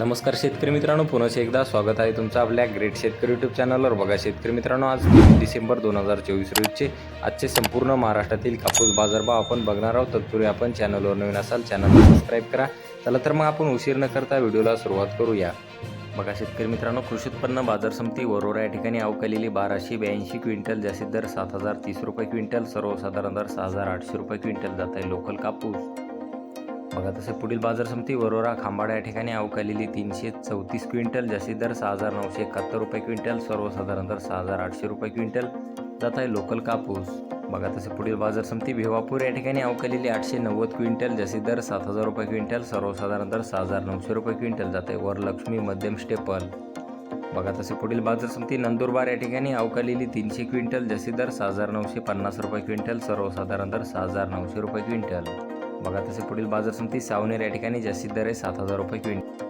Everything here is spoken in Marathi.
नमस्कार शेतकरी मित्रांनो पुन्हा एकदा स्वागत आहे तुमचं आपल्या ग्रेट शेतकरी यूट्यूब चॅनलवर बघा शेतकरी मित्रांनो आज डिसेंबर दोन हजार चोवीस रोजचे आजचे संपूर्ण महाराष्ट्रातील कापूस बाजारभाव आपण बघणार आहोत. तत्पूर्वी आपण चॅनलवर नवीन असाल चॅनलला सबस्क्राईब करा. चला तर मग आपण उशीर न करता व्हिडिओला सुरुवात करूया. बघा शेतकरी मित्रांनो कृषी उत्पन्न बाजार समिती वरोरा या ठिकाणी अवकालेली बाराशे ब्याऐंशी क्विंटल जास्तीत दर सात हजार तीस रुपये क्विंटल सर्वसाधारण दर सहा हजार आठशे रुपये क्विंटल जात आहे. लोकल कापूस. बघा तसे पुढील बाजार समिती वरोरा खांबाडा या ठिकाणी अवकालेली तीनशे चौतीस क्विंटल जास्तीत दर सहा हजार नऊशे एकाहत्तर रुपये क्विंटल सर्वसाधारण दर सहा हजार आठशे रुपये क्विंटल. जात आहे लोकल कापूस. बघा तसे पुढील बाजार समिती भिवापूर या ठिकाणी अवकालेली आठशे नव्वद क्विंटल जास्तीत दर सात हजार रुपये क्विंटल सर्वसाधारण दर सहा हजार नऊशे रुपये क्विंटल. जात आहे वरलक्ष्मी मध्यम स्टेपल. बघा तसे पुढील बाजार समिती नंदुरबार या ठिकाणी अवकालेली तीनशे क्विंटल जास्तीत दर सहा हजार नऊशे पन्नास रुपये क्विंटल सर्वसाधारण दर सहा हजार नऊशे रुपये क्विंटल. बघा तसे पुढील बाजार समिती सावनेर या ठिकाणी जास्तीत दर आहे सात हजार रुपये क्विंटल.